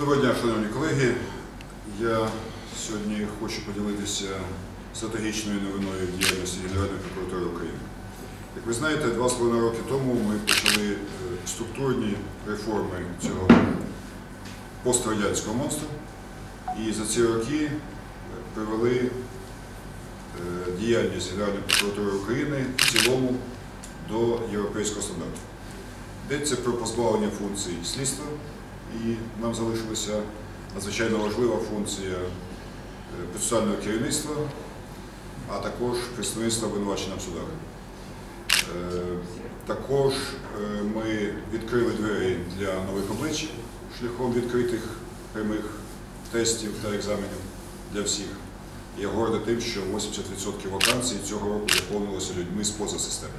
Доброго дня, шановні колеги. Я сьогодні хочу поділитися стратегічною новиною в діяльності Генеральної прокуратури України. Як ви знаєте, два з половиною роки тому ми почали е, структурні реформи цього пострадянського монстру. І за ці роки е, привели е, діяльність Генеральної прокуратури України в цілому до європейського стандарту. Йдеться про позбавлення функцій слідства, і нам залишилася надзвичайно важлива функція е, процесуального керівництва, а також представництва обвинувачення в судах. Е, Також е, ми відкрили двері для нових облич шляхом відкритих прямих тестів та екзаменів для всіх. Я гордий тим, що 80% вакансій цього року заповнилося людьми з поза системи.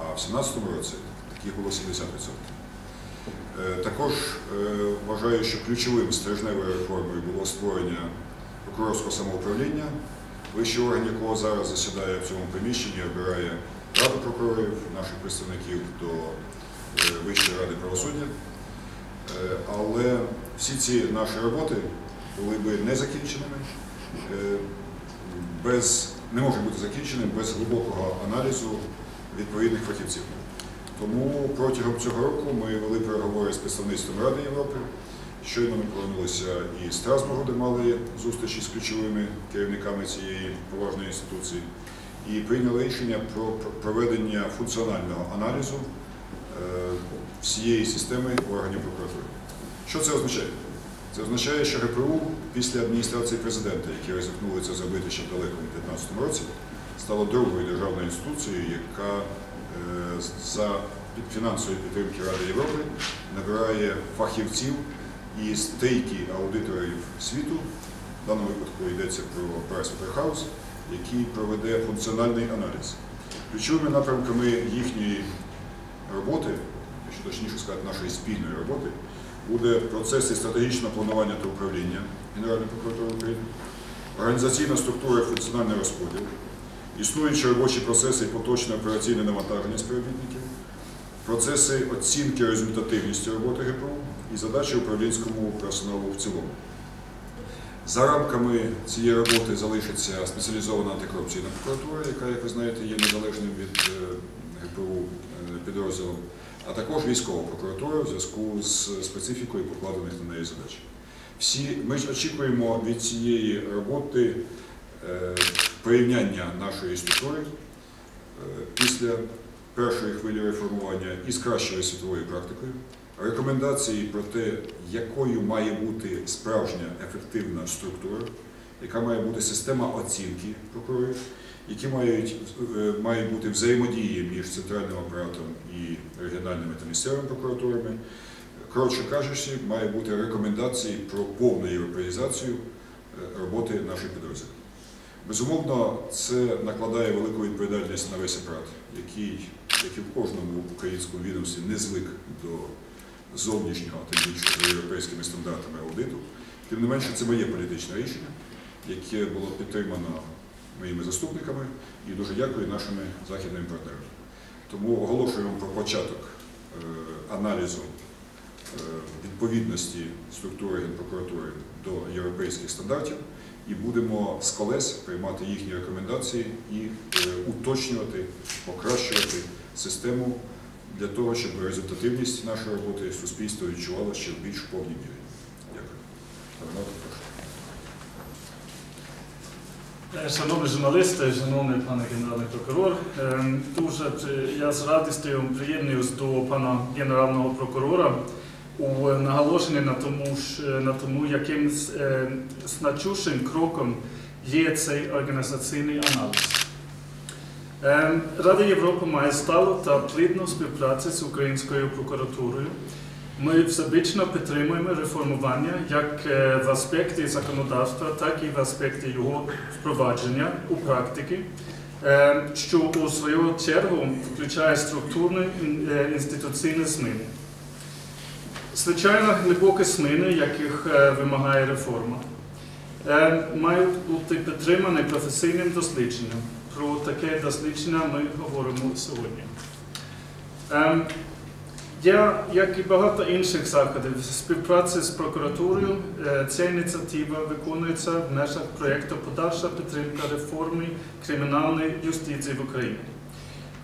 А в 2017 році таких було 70%. Е, Також е, вважаю, що ключовим стержневою реформою було створення прокурорського самоуправління, вищий орган якого зараз засідає в цьому приміщенні, обирає раду прокурорів, наших представників до е, Вищої ради правосуддя. Але всі ці наші роботи були би не закінченими, без, не можуть бути закінченими без глибокого аналізу відповідних фахівців. Тому протягом цього року ми вели переговори з представництвом Ради Європи. Щойно ми повернулися і з Страсбургу, де мали зустрічі з ключовими керівниками цієї поважної інституції, і прийняли рішення про проведення функціонального аналізу е, всієї системи органів прокуратури. Що це означає? Це означає, що ГПУ після адміністрації президента, які ризикнули це зробити ще в далекому 2015 році, стало другою державною інституцією, яка за під фінансової підтримки Ради Європи набирає фахівців і стейки аудиторів світу. В даному випадку йдеться про PricewaterhouseCoopers, який проведе функціональний аналіз. Ключовими напрямками їхньої роботи, якщо точніше сказати, нашої спільної роботи, буде процеси стратегічного планування та управління Генеральної прокуратури України, організаційна структура і функціональний розподіл, існуючі робочі процеси і поточне операційне навантаження співробітників, процеси оцінки результативності роботи ГПУ і задачі управлінському персоналу в цілому. За рамками цієї роботи залишиться спеціалізована антикорупційна прокуратура, яка, як ви знаєте, є незалежним від е, ГПУ е, підрозділом, а також військова прокуратура в зв'язку з специфікою покладених на неї задач. Всі, ми ж очікуємо від цієї роботи е, порівняння нашої структури е, після першої хвилі реформування із кращою світовою практикою, рекомендації про те, якою має бути справжня ефективна структура, яка має бути система оцінки прокурорів, які мають, е, мають бути взаємодії між центральним апаратом і регіональними та місцевими прокуратурами. Коротше кажучи, має бути рекомендації про повну європеїзацію е, роботи наших підрозділів. Безумовно, це накладає велику відповідальність на весь апарат, який, як і в кожному українському відомстві, не звик до зовнішнього, а тим більше за європейськими стандартами аудиту. Тим не менше, це моє політичне рішення, яке було підтримано моїми заступниками і дуже дякую нашими західними партнерами. Тому оголошуємо про початок е, аналізу е, відповідності структури Генпрокуратури до європейських стандартів і будемо з колес приймати їхні рекомендації і е, уточнювати, покращувати систему для того, щоб результативність нашої роботи суспільство відчувало ще в більш повній мірі. Дякую. Е, Шановні журналісти, шановний пане генеральний прокурор, е, дуже я з радістю приєднуюсь до пана генерального прокурора у наголошенні на тому, на тому, яким е, значущим кроком є цей організаційний аналіз. Е, Рада Європи має сталу та плідну співпрацю з українською прокуратурою. Ми всебічно підтримуємо реформування як е, в аспекті законодавства, так і в аспекті його впровадження у практики, е, що у свою чергу включає структурні е, інституційні зміни. Звичайно, глибокі зміни, яких е, вимагає реформа, е, мають бути підтримані професійним дослідженням. Про таке дослідження ми говоримо сьогодні. Ем, Я, як і багато інших заходів в співпраці з прокуратурою, е, ця ініціатива виконується в межах проєкту Подальша підтримка реформи кримінальної юстиції в Україні.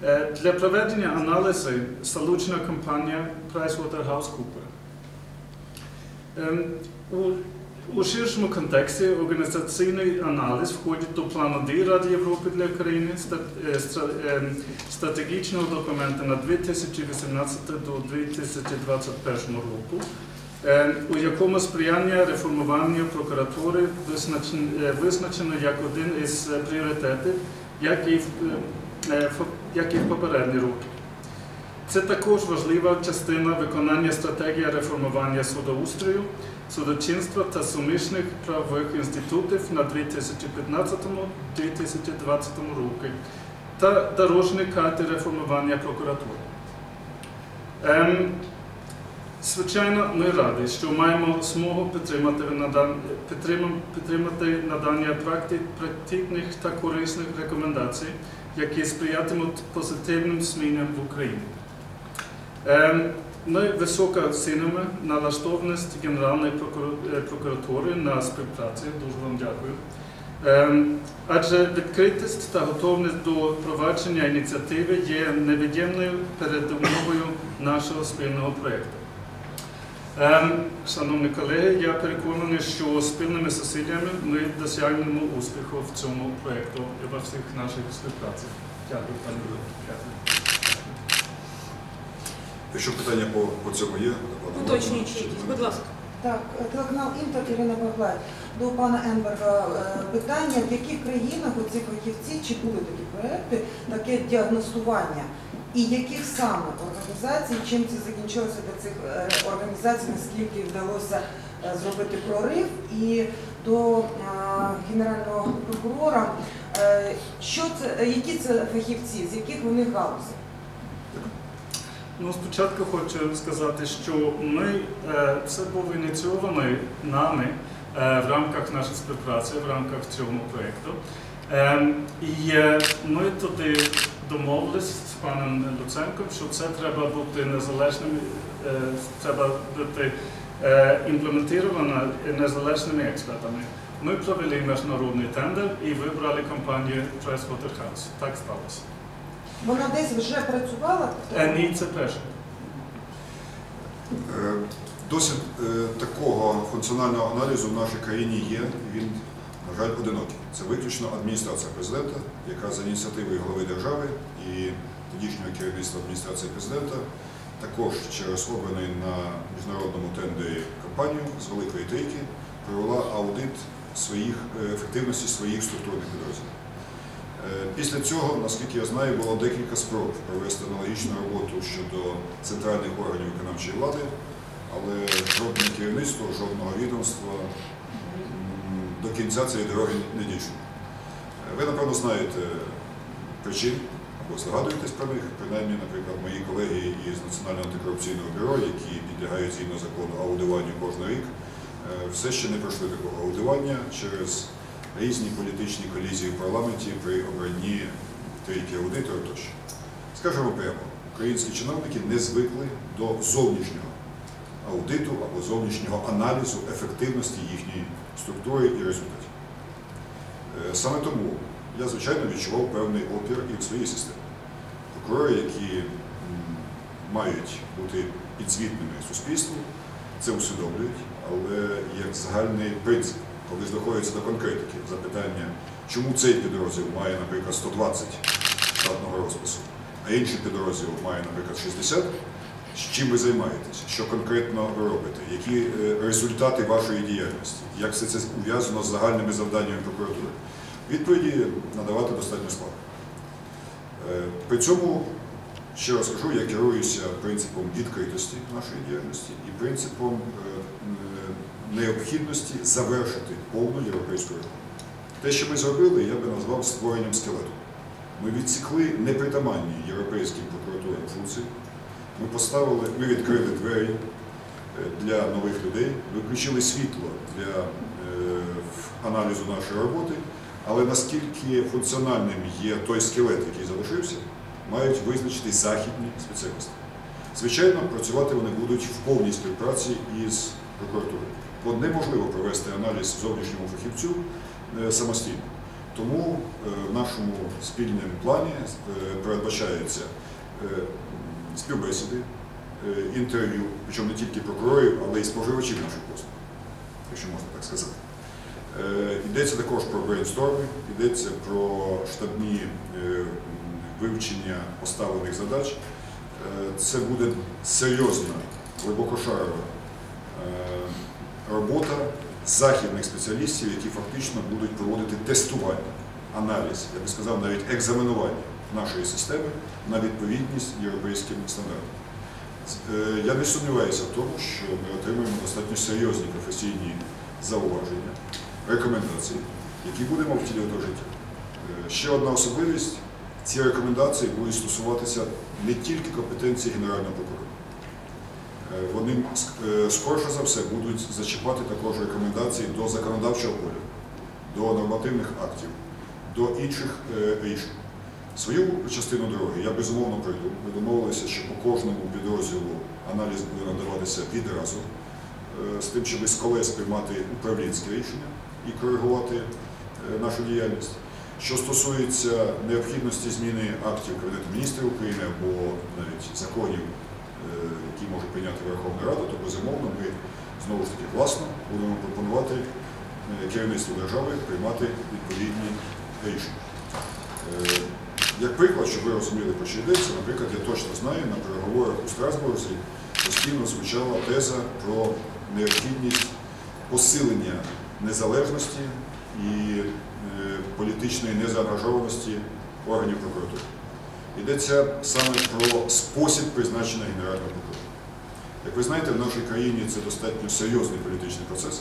Е, Для проведення аналізу залучена компанія PricewaterhouseCoopers. Ем, У, у ширшому контексті організаційний аналіз входить до плану дій Ради Європи для України, е, ем, стратегічного документу на 2018 до 2021 року, е, у якому сприяння реформуванню прокуратури е, визначено як один із пріоритетів, як і в, е, фо- як і в попередні роки. Це також важлива частина виконання стратегії реформування судоустрою, судочинства та суміжних правових інститутів на 2015-2020 роки та дорожні карти реформування прокуратури. Ем, Звичайно, ми раді, що маємо змогу підтримати, надан- підтримати надання практичних та корисних рекомендацій, які сприятимуть позитивним змінам в Україні. Ем, Ми високо оцінимо налаштованість Генеральної е, прокуратури на співпраці. Дуже вам дякую. Ем, Адже відкритість та готовність до провадження ініціативи є невід'ємною передумовою нашого спільного проєкту. Ем, Шановні колеги, я переконаний, що спільними зусиллями ми досягнемо успіху в цьому проєкту і во всіх наших співпрацях. Дякую, пане. Дякую. Якщо питання по, по цьому є, Уточнюючи якісь, будь ласка. Так, е, телеканал Інтер Ірина Баглай. До пана Енберга е, питання, в яких країнах оці фахівці, чи були такі проекти, таке діагностування, і яких саме організацій, чим це закінчилося для цих е, організацій, наскільки вдалося зробити прорив, і до генерального прокурора, що це, які це фахівці, з яких вони галузей? Ну, спочатку хочу сказати, що ми це було ініційовано нами е, в рамках нашої співпраці, в рамках цього проєкту. Е, і ми туди домовились з паном Луценком, що це треба бути незалежним, е, треба бути е, імплементовано незалежними експертами. Ми провели міжнародний тендер і вибрали компанію Pricewaterhouse. Так сталося. Вона десь вже працювала? Е, ні, це перше. Е, Досвід е, такого функціонального аналізу в нашій країні є, він, на жаль, одинокий. Це виключно адміністрація президента, яка за ініціативою голови держави і тодішнього керівництва адміністрації президента також через обраний на міжнародному тендері компанію з великої трійки провела аудит своїх ефективності своїх структурних підрозділів. Е, Після цього, наскільки я знаю, було декілька спроб провести аналогічну роботу щодо центральних органів виконавчої влади, але жодне керівництво, жодного відомства до кінця цієї дороги не дійшло. Е, Ви, напевно, знаєте причин або здогадуєтесь про них, принаймні, наприклад, мої колеги із Національного антикорупційного бюро, які підлягають згідно закону аудиванню кожен рік, е, все ще не пройшли такого аудивання через різні політичні колізії в парламенті при обранні трійки аудиторів тощо. Скажемо прямо, українські чиновники не звикли до зовнішнього аудиту або зовнішнього аналізу ефективності їхньої структури і результатів. Е, Саме тому я, звичайно, відчував певний опір і в своїй системі. Прокурори, які мають бути підзвітними суспільству, це усвідомлюють, але як загальний принцип, коли ж доходиться до конкретики, запитання, чому цей підрозділ має, наприклад, 120 штатного розпису, а інший підрозділ має, наприклад, 60, з чим ви займаєтесь, що конкретно ви робите, які е, результати вашої діяльності, як все це ув'язано з загальними завданнями прокуратури. Відповіді надавати достатньо складно. Е, При цьому, ще раз кажу, я керуюся принципом відкритості нашої діяльності і принципом е, необхідності завершити повну європейську реформу. Те, що ми зробили, я би назвав створенням скелету. Ми відсікли непритаманні європейським прокуратурам функції. Ми поставили, ми відкрили двері е, для нових людей, ми включили світло для е, аналізу нашої роботи, але наскільки функціональним є той скелет, який залишився, мають визначити західні спеціалісти. Звичайно, працювати вони будуть в повній співпраці із прокуратурою. Бо неможливо провести аналіз зовнішньому фахівцю е, самостійно. Тому е, в нашому спільному плані е, передбачається співбесіди, інтерв'ю, причому не тільки прокурорів, але й споживачів наших послуг, якщо можна так сказати. Йдеться також про брейнсторми, йдеться про штабні вивчення поставлених задач. Е, Це буде серйозна, глибокошарова е, робота західних спеціалістів, які фактично будуть проводити тестування, аналіз, я би сказав, навіть екзаменування нашої системи на відповідність європейським стандартам. Е, Я не сумніваюся в тому, що ми отримаємо достатньо серйозні професійні зауваження, рекомендації, які будемо втілювати в життя. Ще одна особливість ці рекомендації будуть стосуватися не тільки компетенції Генерального прокурора. Е, Вони е, скорше за все будуть зачіпати також рекомендації до законодавчого поля, до нормативних актів, до інших е, рішень. Свою частину дороги я безумовно пройду. Ми домовилися, що по кожному підрозділу аналіз буде надаватися відразу, з тим, щоб з колес приймати управлінське рішення і коригувати нашу діяльність. Що стосується необхідності зміни актів Кабінету міністрів України або навіть законів, е, які може прийняти Верховна Рада, то безумовно ми знову ж таки власно будемо пропонувати е, керівництву держави приймати відповідні рішення. Е, Як приклад, щоб ви розуміли, про що йдеться, наприклад, я точно знаю, на переговорах у Страсбурзі постійно звучала теза про необхідність посилення незалежності і е, політичної незаангажованості органів прокуратури. Йдеться саме про спосіб призначення генерального прокурора. Як ви знаєте, в нашій країні це достатньо серйозний політичний процес,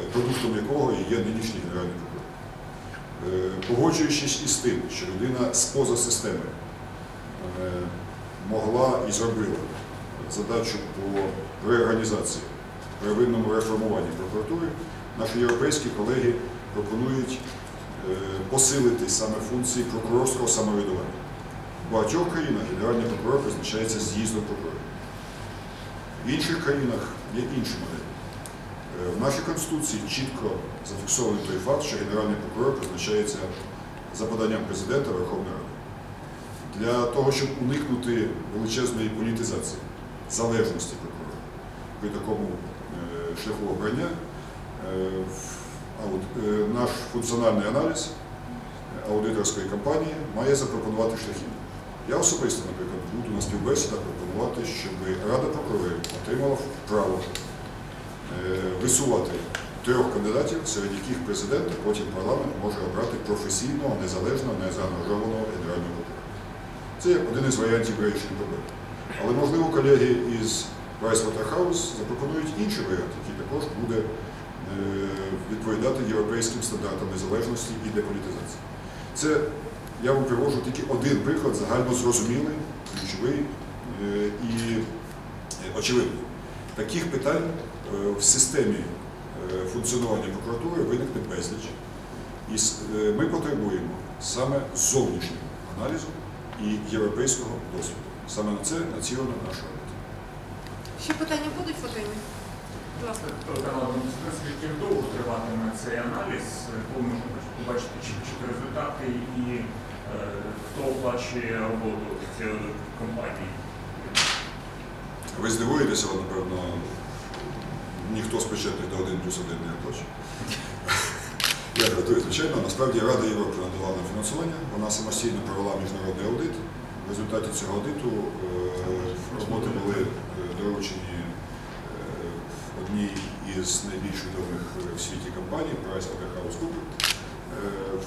е, продуктом якого є нинішній генеральний прокурор. Е, Погоджуючись із тим, що людина з-поза системи е, могла і зробила задачу по реорганізації, первинному реформуванні прокуратури, наші європейські колеги пропонують е, посилити саме функції прокурорського самоврядування. В багатьох країнах генеральний прокурор призначається з'їздом прокурорів. В інших країнах є інші моделі. Е, В нашій Конституції чітко зафіксований той факт, що генеральний прокурор призначається за поданням президента Верховної Ради. Для того, щоб уникнути величезної політизації, залежності прокурора при такому е, шляху обрання, наш функціональний аналіз е, аудиторської кампанії має запропонувати шляхи. Я особисто, наприклад, буду на співбесідах пропонувати, щоб Рада прокурорів отримала право е, висувати трьох кандидатів, серед яких президент, а потім парламент може обрати професійного, незалежного, незаангажованого генерального прокурора. Це один із варіантів вирішення проблеми. Але, можливо, колеги із Pricewaterhouse запропонують інший варіант, який також буде е, відповідати європейським стандартам незалежності і деполітизації. Це я вам привожу тільки один приклад, загально зрозумілий, ключовий е, і е, очевидний. Таких питань е, в системі функціонування прокуратури виникне безліч. І ми потребуємо саме зовнішнього аналізу і європейського досвіду. Саме на це націлена наша робота. Ще питання будуть по темі? Ласка. Довго триватиме цей аналіз, коли можна побачити чіткі результати і е, хто оплачує роботу цієї компанії? Ви здивуєтеся, але, напевно, ніхто з причетних до 1 плюс 1 не оплачує. Я жартую, звичайно. Насправді Рада Європи надавала нам фінансування, вона самостійно провела міжнародний аудит. В результаті цього аудиту е, роботи були е, доручені одній із найбільш відомих в світі компаній PricewaterhouseCoopers. Е,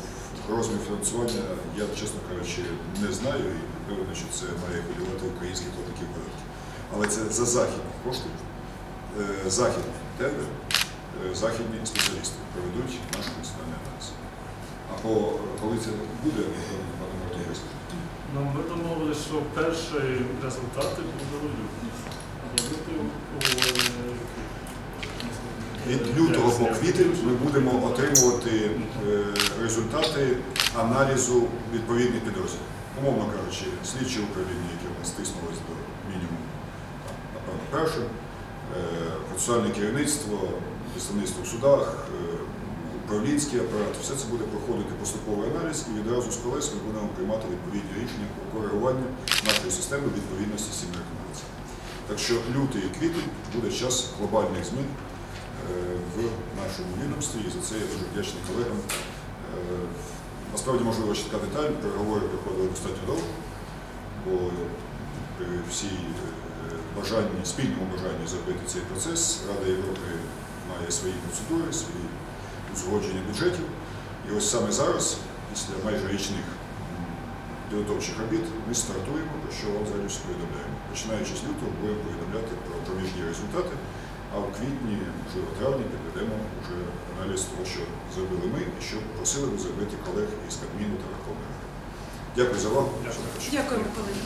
Розмір фінансування я, чесно кажучи, не знаю і певно, що це має хвилювати українських платників податків. Але це за західні кошти, е, західний тендер, е, західні спеціалісти проведуть наш національний аналіз. А по коли це буде, напевно, пане Мартин вискаже. Ну, ми домовилися, що перші результати будуть у е, Від лютого по квітень ми будемо отримувати е, результати аналізу відповідних підрозділів. умовно кажучи, слідчі управління, яке в нас стиснулось до мінімуму, напевно, перше, е, процесуальне керівництво, представництво в судах, е, управлінський апарат, все це буде проходити поступовий аналіз і відразу з колес ми будемо приймати відповідні рішення про коригування нашої системи відповідності цим рекомендаціям. Так що лютий і квітень буде час глобальних змін в нашому відомстві, і за це я дуже вдячний колегам. Е, Насправді можливо ще така деталь, переговори проходили достатньо довго, бо при всій е, бажанні, спільному бажанні зробити цей процес, Рада Європи має свої процедури, свої узгодження бюджетів. І ось саме зараз, після майже річних підготовчих робіт, ми стартуємо, про що вам зараз повідомляємо. Починаючи з лютого, будемо повідомляти про проміжні результати, а в квітні, вже в травні, підведемо вже аналіз того, що зробили ми і що просили би зробити колег із Кабміну та Верховної Ради. Дякую за увагу. Дякую. Дякуємо, колеги.